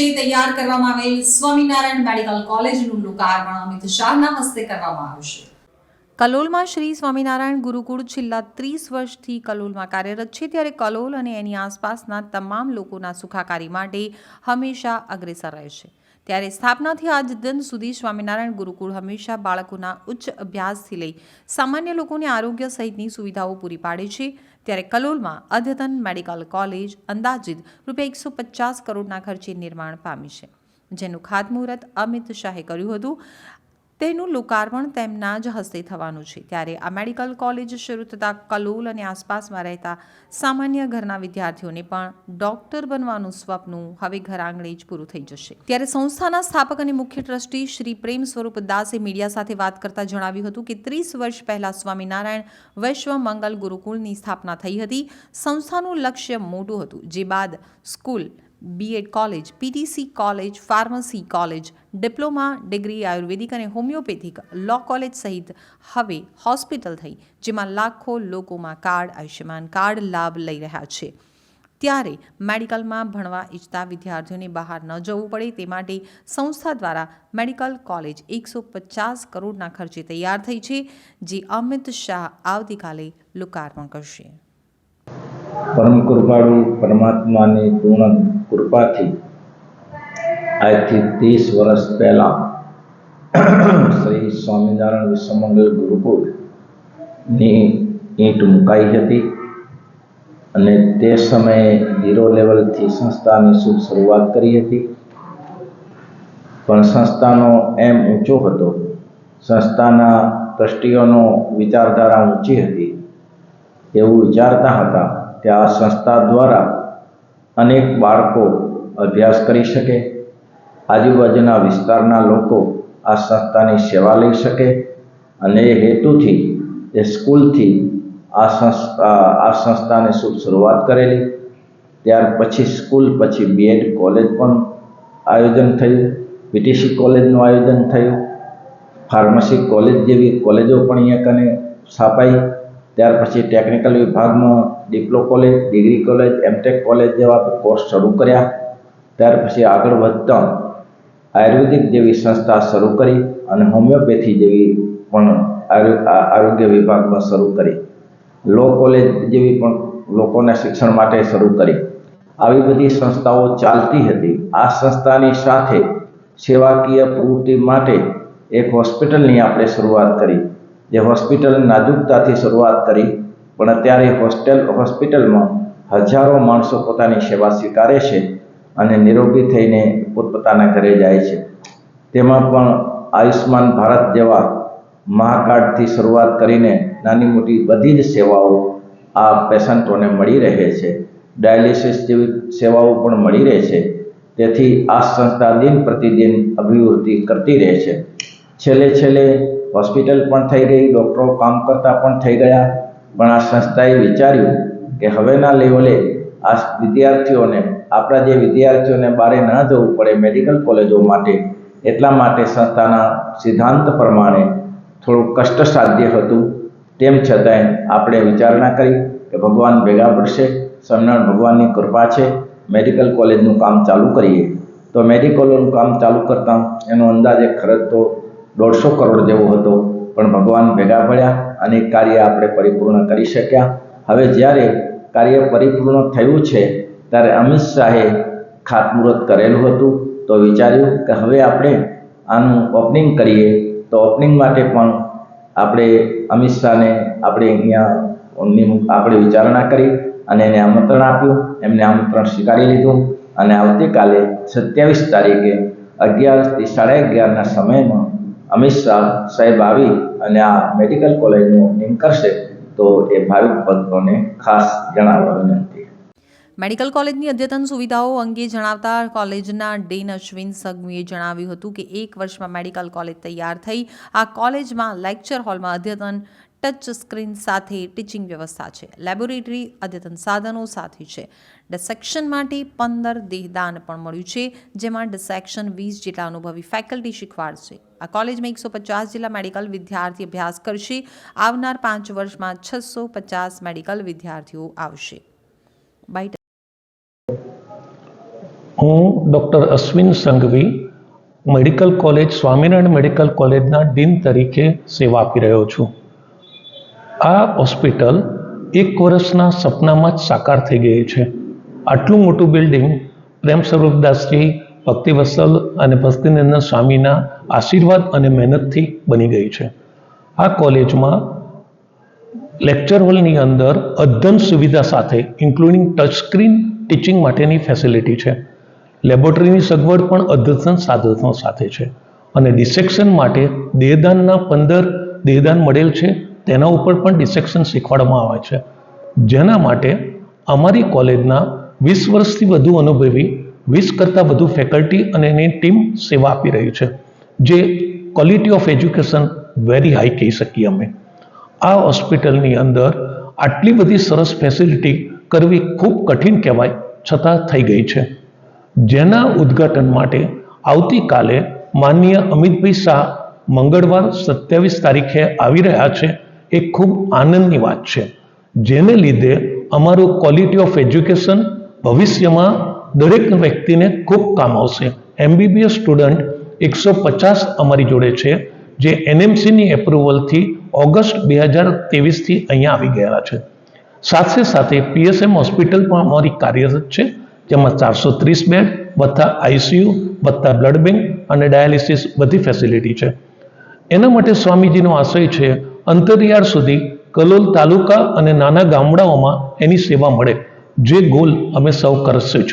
ખર્ચે તૈયાર કરવામાં આવેલ સ્વામિનારાયણ મેડિકલ કોલેજનું લોકાર્પણ અમિત શાહના હસ્તે કરવામાં આવશે કલોલમાં શ્રી સ્વામિનારાયણ ગુરુકુળ છેલ્લા ત્રીસ વર્ષથી કલોલમાં કાર્યરત છે ત્યારે કલોલ અને એની આસપાસના તમામ લોકોના સુખાકારી માટે હંમેશા અગ્રેસર રહે છે. ત્યારે સ્થાપનાથી આજ દિન સુધી સ્વામિનારાયણ ગુરુકુળ હંમેશા બાળકોના ઉચ્ચ અભ્યાસથી લઈ સામાન્ય લોકોને આરોગ્ય સહિતની સુવિધાઓ પૂરી પાડે છે. ત્યારે કલોલમાં અદ્યતન મેડિકલ કોલેજ અંદાજિત રૂપિયા એકસો પચાસ કરોડના ખર્ચે નિર્માણ પામી છે. જેનું ખાતમુહૂર્ત અમિત શાહે કર્યું હતું. તેનું લોકાર્પણ તેમના જ હસ્તે થવાનું છે. ત્યારે આ મેડિકલ કોલેજ શરૂ થતાં કલોલ અને આસપાસમાં રહેતા સામાન્ય ઘરના વિદ્યાર્થીઓને પણ ડોક્ટર બનવાનું સ્વપ્ન હવે ઘર આંગણે જ પૂરું થઈ જશે. ત્યારે સંસ્થાના સ્થાપક અને મુખ્ય ટ્રસ્ટી શ્રી પ્રેમ સ્વરૂપ દાસે મીડિયા સાથે વાત કરતા જણાવ્યું હતું કે ત્રીસ વર્ષ પહેલા સ્વામિનારાયણ વૈશ્વ મંગલ ગુરુકુળની સ્થાપના થઈ હતી. સંસ્થાનું લક્ષ્ય મોટું હતું. જે બાદ school BEd college PTC college pharmacy college diploma degree ayurvedic અને હોમિયોપેથિક લો કોલેજ સહિત હવે હોસ્પિટલ થઈ, જેમાં લાખો લોકોમાં કાર્ડ, આયુષ્યમાન કાર્ડ લાભ લઈ રહ્યા છે. ત્યારે મેડિકલમાં ભણવા ઈચ્છતા વિદ્યાર્થીઓને બહાર ન જવું પડે, તે માટે સંસ્થા દ્વારા મેડિકલ કોલેજ એકસો પચાસ કરોડના ખર્ચે તૈયાર થઈ છે, જે અમિત શાહ આવતીકાલે લોકાર્પણ કરશે. પરમ કૃપાળુ પરમાત્માની પૂર્ણ કૃપાથી આજથી ત્રીસ વર્ષ પહેલાં શ્રી સ્વામિનારાયણ વિશ્વમંગલ ગુરુકુળની ઈંટ મુકાઈ હતી અને તે સમયે ઝીરો લેવલથી સંસ્થાની શુભ શરૂઆત કરી હતી? પણ સંસ્થાનો એમ ઊંચો હતો. સંસ્થાના ટ્રસ્ટીઓનો વિચારધારા ઊંચી હતી. એવું વિચારતા હતા આ સંસ્થા દ્વારા અનેક બાળકો અભ્યાસ કરી શકે, આજુબાજુના વિસ્તારના લોકો આ સંસ્થાની સેવા લઈ શકે અને એ હેતુથી, એ સ્કૂલથી આ સંસ્થા, આ સંસ્થાને શુભ શરૂઆત કરેલી. ત્યાર પછી સ્કૂલ, પછી બીએડ કોલેજ પણ આયોજન થયું પીટીસી કોલેજનું આયોજન થયું, ફાર્મસી કોલેજ જેવી કોલેજો પણ અહીંયા કને સ્થાપાઈ. ત્યાર પછી ટેકનિકલ વિભાગમાં diploma college degree college MTech college જેવા કોર્સ શરૂ કર્યા. ત્યાર પછી આગળ વધતા આયુર્વેદિક જેવી સંસ્થા શરૂ કરી અને હોમિયોપેથી જેવી પણ આરોગ્ય વિભાગમાં શરૂ કરી. લો કોલેજ જેવી પણ લોકોના શિક્ષણ માટે શરૂ કરી. આવી બધી સંસ્થાઓ ચાલતી હતી. આ સંસ્થાની સાથે સેવાકીય પ્રવૃત્તિ માટે એક હોસ્પિટલની આપણે શરૂઆત કરી. જે હોસ્પિટલ નાજુકતાથી શરૂઆત કરી. પણ અત્યારે હોસ્ટેલ, હોસ્પિટલમાં હજારો માણસો પોતાની સેવા સ્વીકારે છે અને નિરોગી થઈને પોતપોતાના ઘરે જાય છે. તેમાં પણ આયુષ્માન ભારત જેવા મહાકાર્ડથી શરૂઆત કરીને નાની મોટી બધી જ સેવાઓ આ પેશન્ટોને મળી રહે છે. ડાયાલિસિસ જેવી સેવાઓ પણ મળી રહે છે. તેથી આ સંસ્થા દિન પ્રતિદિન અભિવૃદ્ધિ કરતી રહે છે. છેલ્લે છેલ્લે હોસ્પિટલ પણ થઈ ગઈ, ડૉક્ટરો કામ કરતા પણ થઈ ગયા. પણ આ સંસ્થાએ વિચાર્યું કે હવેના લેવલે આ વિદ્યાર્થીઓને, આપણા જે વિદ્યાર્થીઓને બારે ન જવું પડે મેડિકલ કોલેજો માટે, એટલા માટે સંસ્થાના સિદ્ધાંત પ્રમાણે થોડું કષ્ટસાધ્ય હતું. તેમ છતાંય આપણે વિચારણા કરી કે ભગવાન ભેગા પડશે સ્વામિનારાયણ ભગવાનની કૃપા છે, મેડિકલ કોલેજનું કામ ચાલુ કરીએ. તો મેડિકલનું કામ ચાલુ કરતાં એનો અંદાજે ખર્ચ તો દોઢસો કરોડ જેવો હતો. પણ ભગવાન ભેગા પડ્યા અને કાર્ય આપણે પરિપૂર્ણ કરી શક્યા. હવે જ્યારે કાર્ય પરિપૂર્ણ થયું છે, ત્યારે અમિત શાહે ખાતમુહૂર્ત કરેલું હતું. તો વિચાર્યું કે હવે આપણે આનું ઓપનિંગ કરીએ. તો ઓપનિંગ માટે પણ આપણે અમિત શાહને આપણે અહીંયા આપણે વિચારણા કરી અને એને આમંત્રણ આપ્યું. એમને આમંત્રણ સ્વીકારી લીધું અને આવતીકાલે સત્યાવીસ તારીખે અગિયારથી સાડા અગિયારના સમયમાં અમિત શાહ સાહેબ આવી અને આ મેડિકલ કોલેજનું ઓપનિંગ કરશે, તો એ ભાવિક ભક્તોને ખાસ જણાવવા વિનંતી. મેડિકલ કોલેજની અદ્યતન સુવિધાઓ અંગે જણાવતા કોલેજના ડેન અશ્વિન સગમીએ જણાવ્યું હતું કે એક વર્ષમાં મેડિકલ કોલેજ તૈયાર થઈ. આ કોલેજમાં લેક્ચર હોલમાં અદ્યતન ટચ સ્ક્રીન સાથે ટીચિંગ વ્યવસ્થા છે. લેબોરેટરી અદ્યતન સાધનો સાથે છે. ડિસેક્શન માટે પંદર દેહદાન પણ મળ્યું છે, જેમાં ડિસેક્શન વીસ જેટલા અનુભવી ફેકલ્ટી શીખવાડશે. આ કોલેજમાં એકસો પચાસ જેટલા મેડિકલ વિદ્યાર્થી અભ્યાસ કરશે. આવનાર પાંચ વર્ષમાં છસો પચાસ મેડિકલ વિદ્યાર્થીઓ આવશે. હું doctor Ashwin Sanghvi medical college, Swaminarayan medical કોલેજના ડીન તરીકે સેવા આપી રહ્યો છું. આ હોસ્પિટલ એક વર્ષના સપનામાં જ સાકાર થઈ ગઈ છે. આટલું મોટું બિલ્ડિંગ પ્રેમ સ્વરૂપદાસજી ભક્તિવસલ અને ભક્તિનંદન સ્વામીના આશીર્વાદ અને મહેનતથી બની ગઈ છે. આ કોલેજમાં લેક્ચર હોલની અંદર અદ્યતન સુવિધા સાથે ઇન્ક્લુડિંગ ટચ સ્ક્રીન ટીચિંગ માટેની ફેસિલિટી છે. લેબોરેટરીની સગવડ પણ અદ્યતન સાધનો સાથે છે અને ડિસેક્શન માટે દેહદાનના પંદર દેહદાન મળેલ છે. તેના ઉપર પણ ડિસેક્શન શીખવાડવામાં આવે છે. જેના માટે અમારી કોલેજના વીસ વર્ષથી વધુ અનુભવી, વીસ કરતાં વધુ ફેકલ્ટી અને એની ટીમ સેવા આપી રહી છે. જે quality of education very high કહી શકીએ અમે. આ હોસ્પિટલની અંદર આટલી બધી સરસ ફેસિલિટી કરવી ખૂબ કઠિન કહેવાય, છતાં થઈ ગઈ છે. જેના ઉદ્ઘાટન માટે આવતીકાલે માનનીય અમિતભાઈ શાહ મંગળવાર સત્યાવીસ તારીખે આવી રહ્યા છે. એ ખૂબ આનંદની વાત છે. જેને લીધે અમારું ક્વોલિટી ઓફ એજ્યુકેશન ભવિષ્યમાં દરેક વ્યક્તિને ખૂબ કામ આવશે. એમબીબીએસ સ્ટુડન્ટ એકસો પચાસ અમારી જોડે છે, જે એનએમસીની એપ્રુવલથી ઓગસ્ટ બે હજાર ત્રેવીસથી અહીંયા આવી ગયા છે. સાથે સાથે પીએસએમ હોસ્પિટલ પણ અમારી કાર્યરત છે, જેમાં ચારસો ત્રીસ બેડ વત્તા આઈસીયુ વત્તા બ્લડ બેંક અને ડાયાલિસિસ બધી ફેસિલિટી છે. એના માટે સ્વામીજીનો આશય છે, અંતરિયાળ સુધી કલોલ તાલુકા અને નાના ગામડાઓમાં એની સેવા મળે, જે ગોલ અમે સૌ કરશું જ.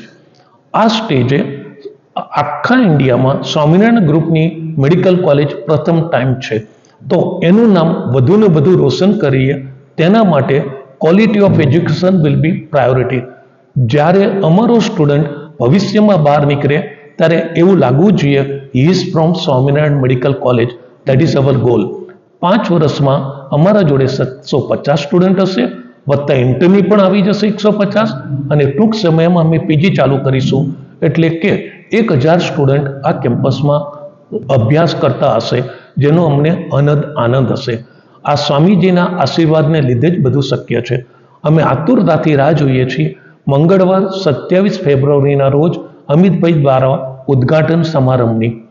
આ સ્ટેજે આખા ઇન્ડિયામાં સ્વામિનારાયણ ગ્રુપની મેડિકલ કોલેજ પ્રથમ ટાઈમ છે. તો એનું નામ વધુને વધુ રોશન કરીએ, તેના માટે quality of education will be priority જ્યારે અમારો સ્ટુડન્ટ ભવિષ્યમાં બહાર નીકળે, ત્યારે એવું લાગવું જોઈએ he is from Swaminarayan medical college. That is our goal પાંચ વર્ષમાં અમારા જોડે સાતસો પચાસ સ્ટુડન્ટ હશે, વત્તા ઇન્ટરની પણ આવી જશે એકસો પચાસ, અને ટૂંક સમયમાં અમે પીજી ચાલુ કરીશું. એટલે કે એક હજાર સ્ટુડન્ટ આ કેમ્પસમાં અભ્યાસ કરતા હશે, જેનો અમને અનદ આનંદ હશે. આ સ્વામીજીના આશીર્વાદને લીધે જ બધું શક્ય છે. અમે આતુરતાથી રાહ જોઈએ છીએ. મંગળવાર સત્યાવીસ ફેબ્રુઆરીના રોજ અમિતભાઈ દ્વારા ઉદ્ઘાટન સમારંભની